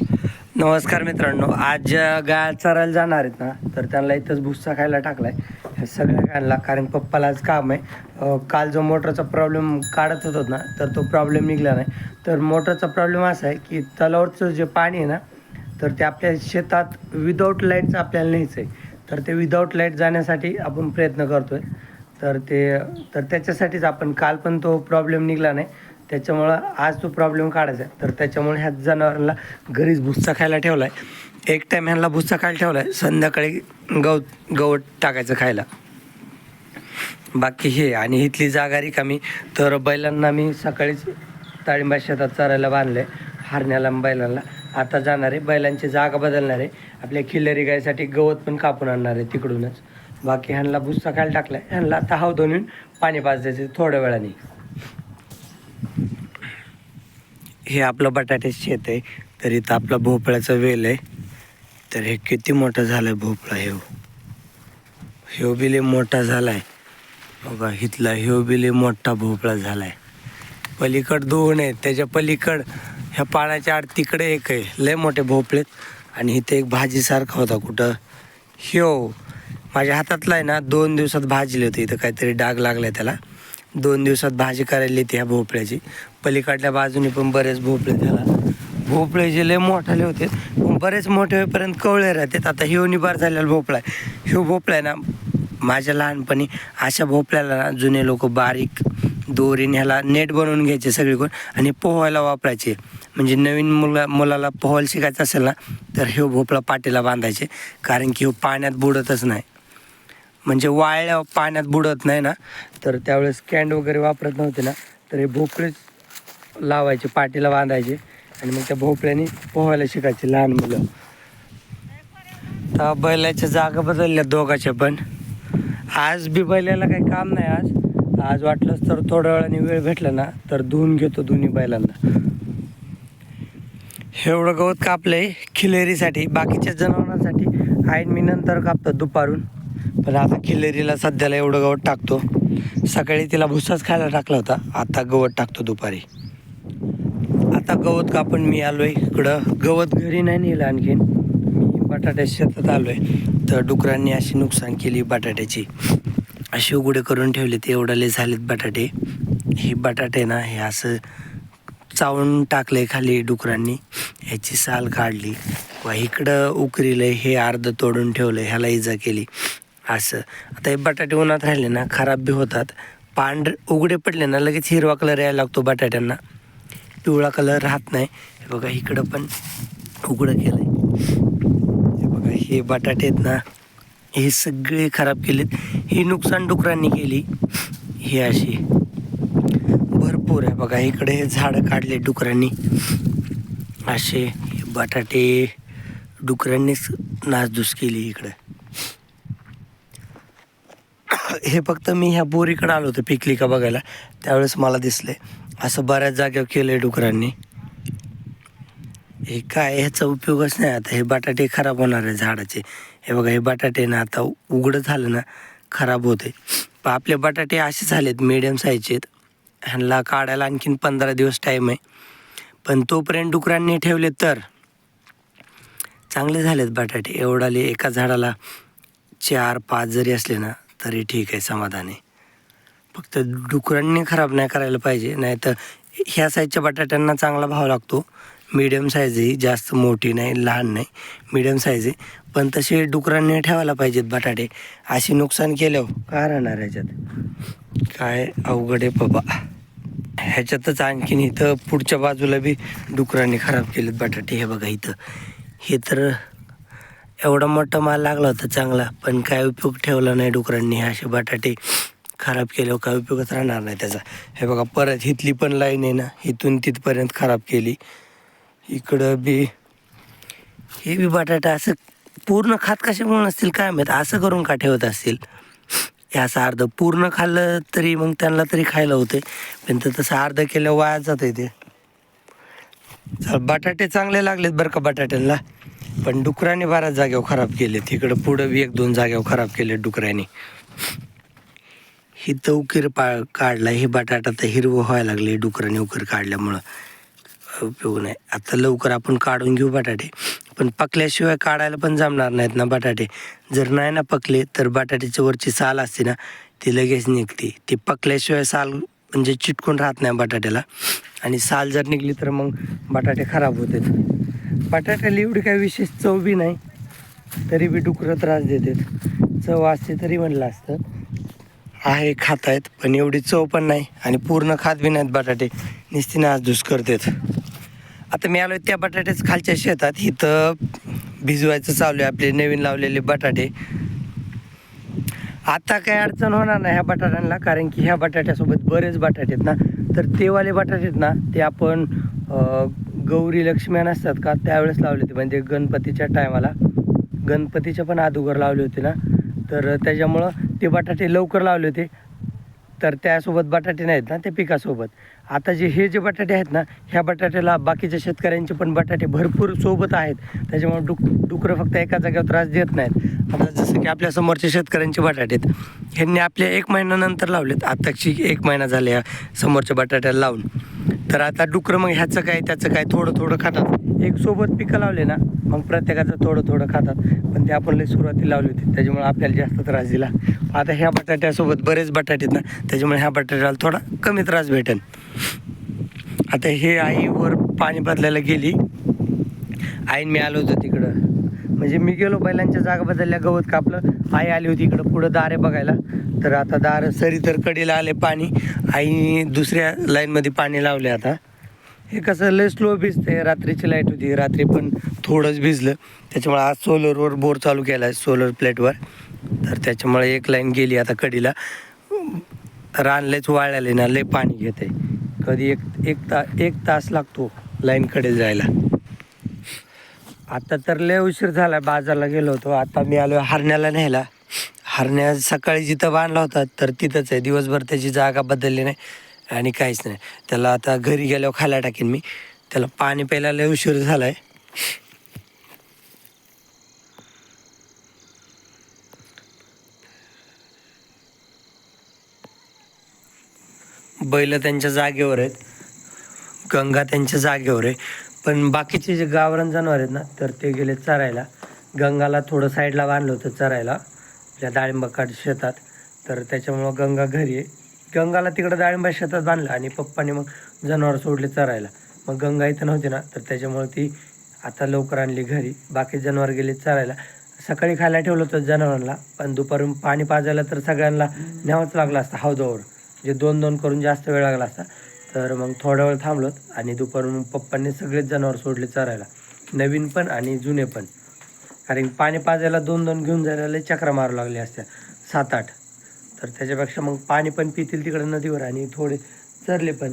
नमस्कार मित्रांनो आज ज्या गाय चरायला जाणार आहेत ना तर त्यांना इथंच भुस्सा खायला टाकलाय. सगळ्या गायला कारण पप्पाला आज काम आहे. काल जो मोटरचा प्रॉब्लेम काढत होतो ना तर तो प्रॉब्लेम निघला नाही. तर मोटरचा प्रॉब्लेम असा आहे की तलावरचं जे पाणी आहे ना तर ते आपल्या शेतात विदाऊट लाईटचं आपल्याला न्यायचं आहे. तर ते विदाऊट लाइट जाण्यासाठी आपण प्रयत्न करतोय. तर ते तर त्याच्यासाठीच आपण काल पण तो प्रॉब्लेम निघला नाही. त्याच्यामुळं आज तो प्रॉब्लेम काढायचा आहे. तर त्याच्यामुळे ह्या जनावरांना घरीच भुस्सा खायला ठेवला आहे एक टाईम ह्यांना भुस्सा खायला ठेवला आहे संध्याकाळी गवत गवत टाकायचं खायला. बाकी हे आणि इथली जागा रिकामी. तर बैलांना मी सकाळीच ताळिंबा शेतात चरायला बांधलं आहे हरण्याला बैलांना. आता जाणार आहे. बैलांची जागा बदलणार आहे. आपल्या खिल्लरी गायसाठी गवत पण कापून आणणार आहे तिकडूनच. बाकी ह्यांना भुस्सा खायला टाकला आहे ह्यांना आता हाव धुवून पाणी पाजायचं थोड्या वेळाने. हे आपलं बटाट्याचं शेत आहे. तर इथं आपला भोपळ्याचा वेल आहे. तर हे किती मोठं झालं आहे भोपळा ह्यो ह्यो बी लय मोठा झाला आहे बघा इथला ह्यो बी लय मोठा भोपळा झाला आहे पलीकड दोन आहेत. त्याच्या पलीकड ह्या पाण्याच्या आड तिकडे एक आहे. लय मोठे भोपळेत आणि इथे एक भाजीसारखा होता कुठं? ह्यो. माझ्या हातातला आहे ना दोन दिवसात भाजले होती. इथं काहीतरी डाग लागलाय त्याला. दोन दिवसात भाजी करायला येते ह्या भोपळ्याची. पलीकडल्या बाजूने पण बरेच भोपळे त्याला भोपळे जे लय मोठाले होते पण बरेच मोठे होईपर्यंत कवळे राहतात. आता ह्यो निबार झालेला भोपळा आहे. ह्यो भोपळा आहे ना माझ्या लहानपणी अशा भोपळ्याला ना जुने लोक बारीक दोरीने ह्याला नेट बनवून घ्यायचे सगळीकडून आणि पोहायला वापरायचे. म्हणजे नवीन मुला मुलाला पोहायला शिकायचं असेल ना तर ह्यो भोपळा पाटीला बांधायचे. कारण की ह्यो पाण्यात बुडतच नाही. म्हणजे वाळल्या पाण्यात बुडत नाही ना तर त्यावेळेस कॅन्ड वगैरे वापरत नव्हते ना तर हे भोपळेच लावायचे पाठीला बांधायचे आणि मग त्या भोपळ्याने पोहायला शिकायचे लहान मुलं. तर बैलाच्या जागा बदलल्या दोघाच्या पण. आज बी बैलाला काही काम नाही आज. आज वाटलंच तर थोड्या वेळाने वेळ भेटला ना तर धुवून घेतो दोन्ही बैलांना. एवढं गवत कापलंय खिलेरीसाठी बाकीच्या जनावरांसाठी. आईन मी नंतर कापतो दुपारून. पण आता खिल्लेरीला सध्याला एवढं गवत टाकतो. सकाळी तिला भुसाच खायला टाकला होता. आता गवत टाकतो दुपारी. आता गवत कापून मी आलो आहे इकडं. गवत घरी नाही नेलं आणखीन. मी बटाट्या शेतात आलो आहे तर डुकरांनी अशी नुकसान केली बटाट्याची. अशी उघडे करून ठेवले ते. एवढाले झालेत बटाटे. हे बटाटे ना हे असं चावून टाकले खाली डुकरांनी. ह्याची साल काढली. व इकडं उकरीलं हे अर्ध तोडून ठेवलं ह्याला इजा केली. असं. आता हे बटाटे उन्हात राहिले ना खराब बी होतात. पांढरे उघडे पडले ना लगेच हिरवा कलर यायला लागतो बटाट्यांना. पिवळा कलर राहत नाही. हे बघा इकडं पण उघडं केलं आहे हे बघा हे बटाटे आहेत ना हे सगळे खराब केलेत. ही नुकसान डुकरांनी केली. ही अशी भरपूर आहे. बघा इकडे हे झाडं काढले डुकरांनी. असे बटाटे डुकरांनीच नासधूस केली इकडं. हे फक्त मी ह्या बोरीकडे आलो होतो पिकली का बघायला. त्यावेळेस मला दिसले. असं बऱ्याच जागेवर केलं आहे डुकरांनी. हे काय ह्याचा उपयोगच नाही आता. हे बटाटे खराब होणार आहे झाडाचे. हे बघा हे बटाटे ना आता उघडं झालं ना खराब होते पण आपले बटाटे असे झालेत मिडियम साईजचे आहेत. ह्यांना काढायला आणखीन पंधरा दिवस टाईम आहे. पण तोपर्यंत डुकरांनी ठेवले तर चांगले झालेत बटाटे. एवढाले एका झाडाला चार पाच जरी असले ना तरी ठीक आहे समाधान. आहे फक्त डुकरांनी खराब नाही करायला पाहिजे नाही तर ह्या साईजच्या बटाट्यांना चांगला भाव लागतो. मिडियम साईज ही जास्त मोठी नाही लहान नाही मिडियम साईज आहे पण तसे डुकरांनी ठेवायला पाहिजेत बटाटे. अशी नुकसान केल्यावर काय राहणार ह्याच्यात? काय अवघड आहे बाबा. ह्याच्यातच आणखीन इथं पुढच्या बाजूला बी डुकरांनी खराब केलेत बटाटे हे बघा इथं. हे तर एवढा मोठा माल लागला होता चांगला पण काय उपयोग ठेवला नाही डुकरांनी. असे बटाटे खराब केल्यावर हो, काय उपयोगच राहणार नाही त्याचा. हे बघा परत हिथली पण लाईन आहे ना इथून तिथपर्यंत खराब केली. इकडं बी हे बी बटाटा असं पूर्ण खात कसे म्हणून असतील काय माहीत असं करून का ठेवत असतील? हे असं अर्ध पूर्ण खाल्लं तरी मग त्यांना तरी खायला होते पण तर तसं अर्ध केलं वाया जात आहे ते. चल बटाटे चांगले लागलेत बरं का बटाट्यांना. पण डुकराने बऱ्याच जागेवर खराब केले तिकडं पुढं बी एक दोन जागेवर खराब केले डुकराने. ही तर उकीर पा काढला हे बटाटा तर हिरवं व्हायला लागले डुकराने उकीर काढल्यामुळं. उपयोग नाही आता लवकर आपण काढून घेऊ बटाटे. पण पकल्याशिवाय काढायला पण जमणार नाहीत ना बटाटे. जर नाही ना पकले तर बटाट्याच्या वरची साल असते ना ती लगेच निघते. ती पकल्याशिवाय साल म्हणजे चिटकून राहत नाही बटाट्याला. आणि साल जर निघली तर मग बटाटे खराब होतात. बटाट्याला एवढी काही विशेष चव बी नाही तरी बी डुकरं त्रास देतात. चव असते तरी म्हणलं असतं. आहे खात आहेत पण एवढी चव पण नाही आणि पूर्ण खात बी नाहीत बटाटे. नुसती नासधूस करतात. आता मी आलो त्या बटाट्याच खालच्या शेतात. इथं भिजवायचं चालू आहे आपले नवीन लावलेले बटाटे. आता काही अडचण होणार नाही ह्या बटाट्यांना कारण की ह्या बटाट्यासोबत बरेच बटाटे आहेत ना. तर तेवाले बटाटे आहेत ना ते आपण गौरी लक्ष्म्यान असतात का? त्यावेळेस लावले होते. म्हणजे गणपतीच्या टायमाला. गणपतीच्या पण अगोदर लावले होते ना? तर त्याच्यामुळं ते बटाटे लवकर लावले होते. तर त्यासोबत बटाटे नाहीत ना त्या पिकासोबत. आता जे हे जे बटाटे आहेत ना ह्या बटाट्याला बाकीच्या शेतकऱ्यांचे पण बटाटे भरपूर सोबत आहेत. त्याच्यामुळे डुक डुकरं फक्त एका जागेवर त्रास देत नाहीत. आता जसं की आपल्या समोरच्या शेतकऱ्यांचे बटाटे आहेत. ह्यांनी आपल्या एक महिन्यानंतर लावलेत. आताची एक महिना झाल्या समोरच्या बटाट्याला लावून. तर आता डुकरं मग ह्याचं काय त्याचं काय थोडं थोडं खातात. एक सोबत पिकं लावले ना मग प्रत्येकाचं थोडं थोडं खातात. पण ते आपण लई सुरुवातीला लावली होती त्याच्यामुळे आपल्याला जास्त त्रास दिला. आता ह्या बटाट्यासोबत बरेच बटाटे आहेत ना त्याच्यामुळे ह्या बटाट्याला थोडा कमी त्रास भेटेल. आता हे आईवर पाणी बदलायला गेली. आईन मी आलो होतो तिकडं. म्हणजे मी गेलो बैलांच्या जागा बदलल्या गवत कापलं आई आली होती इकडं पुढं दारे बघायला. तर आता दार सरी तर कडीला आले पाणी आई दुसऱ्या लाईनमध्ये पाणी लावले आता. हे कसं लय स्लो भिजते रात्रीची लाइट होती रात्री पण थोडंच भिजलं. त्याच्यामुळे आज सोलरवर बोर चालू केला आहे सोलर प्लेटवर तर त्याच्यामुळे एक लाईन गेली आता कडीला. रान लयच वाळले ना लय पाणी घेते कधी एक एक ता एक तास लागतो लाईनकडे जायला. आता तर लय उशीर झाला बाजारला गेलो होतो. आता मी आलो हरण्याला न्यायला. हरण्या सकाळी जिथं बांधला होता तर तिथंच आहे. दिवसभर त्याची जागा बदलली नाही आणि काहीच नाही. त्याला आता घरी गेल्यावर खायला टाकेन मी. त्याला पाणी प्यायला लय उशीर झाला आहे बैल त्यांच्या जागेवर आहेत. गंगा त्यांच्या जागेवर आहे. पण बाकीचे जे गावरान जनावर आहेत ना तर ते गेले चरायला. गंगाला थोडं साईडला बांधलं होतं चरायला. आपल्या डाळिंबाकाठ शेतात. तर त्याच्यामुळं गंगा घरी आहे. गंगाला तिकडं डाळिंबा शेतात बांधलं आणि पप्पाने मग जनावर सोडले चरायला. मग गंगा इथं नव्हती ना तर त्याच्यामुळे ती आता लवकर आणली घरी. बाकी जनावर गेले चरायला. सकाळी खायला ठेवलं होतं जनावरांना पण दुपारून पाणी पाजायला तर सगळ्यांना न्यावंच लागलं असतं हौदावर. जे दोन दोन करून जास्त वेळ लागला असता. तर मग थोडा वेळ थांबलोत आणि दुपारून मग पप्पांनी सगळेच जनावर सोडले चरायला. नवीन पण आणि जुने पण. कारण पाणी पाजायला दोन दोन घेऊन जायला लय चक्रा मारू लागले असत्या. सात आठ. तर त्याच्यापेक्षा मग पाणी पण पितील तिकडे नदीवर आणि थोडे चरले पण.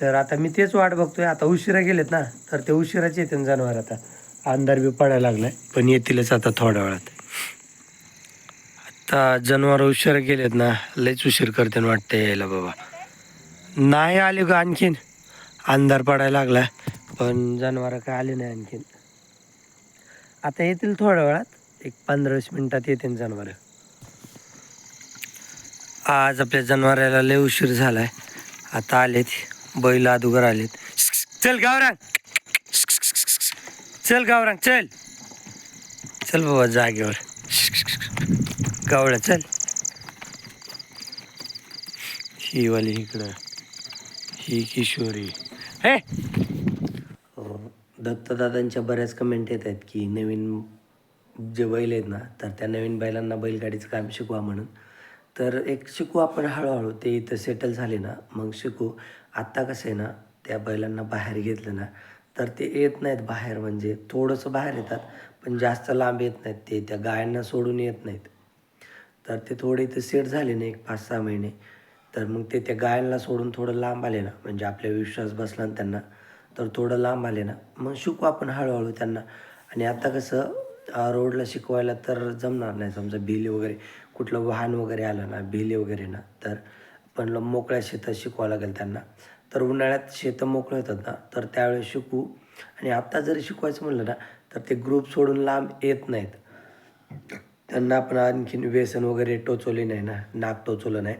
तर आता मी तेच वाट बघतोय. आता उशिरा गेलेत ना तर ते उशिराच येते जनावर आता. अंधार बी पडायला लागलाय पण येतीलच आता थोड्या वेळात. आता जनावर उशिरा गेलेत ना लयच उशीर करते वाटते यायला बाबा. नाही आले का आणखीन. अंधार पडायला लागला पण जनावर काय आले नाही आणखीन. आता येतील थोड्या वेळात. एक पंधरा वीस मिनटात येतील जनावर. आज आपल्या जनावराला लय उशीर झालाय. आता आलेत. बैल अदुगर आलेत. चल गावरांग चल गावरांग चल. चल बाबा जागेवर. गावड्या चल. ही वाली इकडं. ही किशोरी. हे! दत्तदादांच्या बऱ्याच कमेंट येत आहेत की नवीन जे बैल आहेत ना तर त्या नवीन बैलांना बैलगाडीचं काम शिकवा म्हणून. तर एक शिकू आपण हळूहळू ते इथं सेटल झाले ना मग शिकू. आत्ता कसं आहे ना त्या बैलांना बाहेर घेतलं ना तर ते येत नाहीत बाहेर म्हणजे थोडंसं बाहेर येतात पण जास्त लांब येत नाहीत ते त्या गायांना सोडून येत नाहीत. तर ते थोडे इथं सेट झाले ना एक पाच सहा महिने. तर मग ते त्या गायनला सोडून थोडं लांब आले ना म्हणजे आपल्या विश्वास बसला ना त्यांना तर थोडं लांब आले ना मग शिकू आपण हळूहळू त्यांना. आणि आता कसं रोडला शिकवायला तर जमणार नाही समजा भिले वगैरे कुठलं वाहन वगैरे आलं ना भिले वगैरे ना तर पण मोकळ्या शेतात शिकवावं लागेल त्यांना. तर उन्हाळ्यात शेतं मोकळे होतात ना तर त्यावेळेस शिकू. आणि आत्ता जरी शिकवायचं म्हणलं ना तर ते ग्रुप सोडून लांब येत नाहीत. त्यांना आपण आणखीन व्यसन वगैरे टोचवले नाही ना नाक टोचवलं नाही.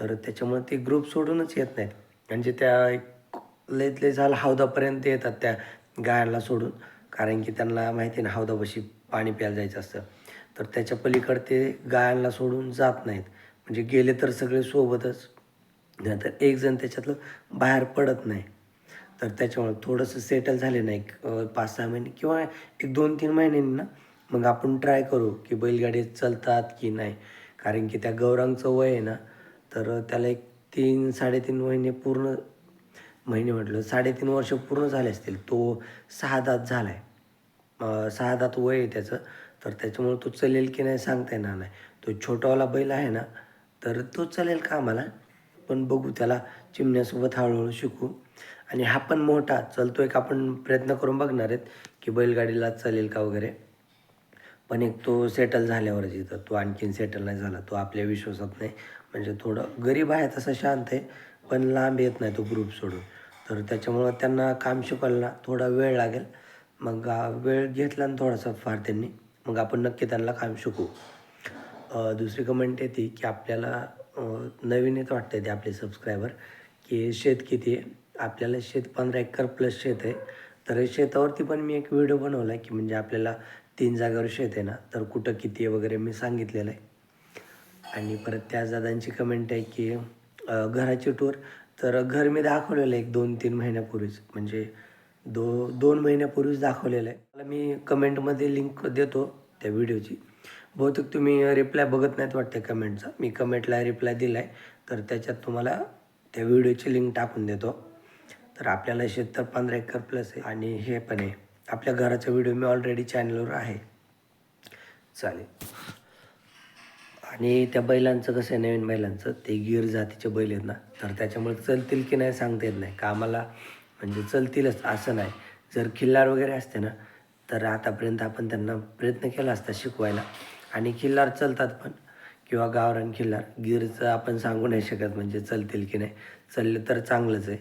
तर त्याच्यामुळे ते ग्रुप सोडूनच येत नाहीत. म्हणजे त्या एक लयत लय झालं हौदापर्यंत येतात त्या गायांना सोडून. कारण की त्यांना माहिती आहे ना हौदापाशी पाणी प्यायला जायचं असतं. तर त्याच्या पलीकडे ते गायांना सोडून जात नाहीत. म्हणजे गेले तर सगळे सोबतच. नाहीतर एक जण त्याच्यातलं बाहेर पडत नाही. तर त्याच्यामुळे थोडंसं सेटल झाले नाही. पाच सहा महिने किंवा एक दोन तीन महिन्यांनी ना मग आपण ट्राय करू की बैलगाडी चालतात की नाही. कारण की त्या गौरांगचं वय आहे ना तर त्याला एक तीन साडेतीन महिने पूर्ण महिने म्हटलं साडेतीन वर्ष पूर्ण झाले असतील. तो सहा दात झाला आहे सहा दात वय आहे त्याचं. तर त्याच्यामुळे तो चलेल की नाही सांगता येणार नाही. तो छोटावाला बैल आहे ना तर तो चालेल का आम्हाला पण बघू त्याला चिमण्यासोबत हळूहळू शिकू. आणि हा पण मोठा चलतो एक आपण प्रयत्न करून बघणार आहेत की बैलगाडीला चालेल का वगैरे. पण एक तो सेटल झाल्यावरच येतं तो आणखीन सेटल नाही झाला. तो आपल्या विश्वासात नाही. म्हणजे थोडं गरीब आहे तसं शांत आहे पण लांब येत नाही तो ग्रुप सोडून. तर त्याच्यामुळं त्यांना काम शिकवायला थोडा वेळ लागेल. मग वेळ घेतला ना थोडासा फार त्यांनी मग आपण नक्की त्यांना काम शिकू दुसरी कमेंट येते की आपल्याला नवीन येत वाटतं ते आपले सबस्क्रायबर की शेत किती आहे? आपल्याला शेत पंधरा एकर प्लस शेत आहे. तर शेतावरती पण मी एक व्हिडिओ बनवला आहे की म्हणजे आपल्याला तीन जागेवर शेत आहे ना तर कुठं किती आहे वगैरे मी सांगितलेलं आहे. आणि परत त्या दादांची कमेंट आहे की घराची टूर तर घर मी दाखवलेलं आहे एक दोन तीन महिन्यापूर्वीच. म्हणजे दो दोन महिन्यापूर्वीच दाखवलेलं आहे. मला मी कमेंटमध्ये लिंक देतो त्या व्हिडिओची बहुतेक तुम्ही रिप्लाय बघत नाहीत वाटते कमेंटचा मी कमेंटला रिप्लाय दिला आहे तर त्याच्यात तुम्हाला त्या व्हिडिओची लिंक टाकून देतो. तर आपल्याला शेत तर पंधरा एकर प्लस आहे. आणि हे पण आहे. आपल्या घराचा व्हिडिओ मी ऑलरेडी चॅनलवर आहे. चालेल. आणि त्या बैलांचं कसं आहे नवीन बैलांचं ते गिर जातीचे बैल आहेत ना तर त्याच्यामुळे चलतील की नाही सांगता येत नाही. कामाला म्हणजे चलतीलच असं नाही. जर खिल्लार वगैरे असते ना तर आतापर्यंत आपण त्यांना प्रयत्न केला असता शिकवायला. आणि खिल्लार चलतात पण किंवा गावरान खिल्लार गिरचं आपण सांगू नाही शकत म्हणजे चलतील की नाही. चाललं तर चांगलंच आहे.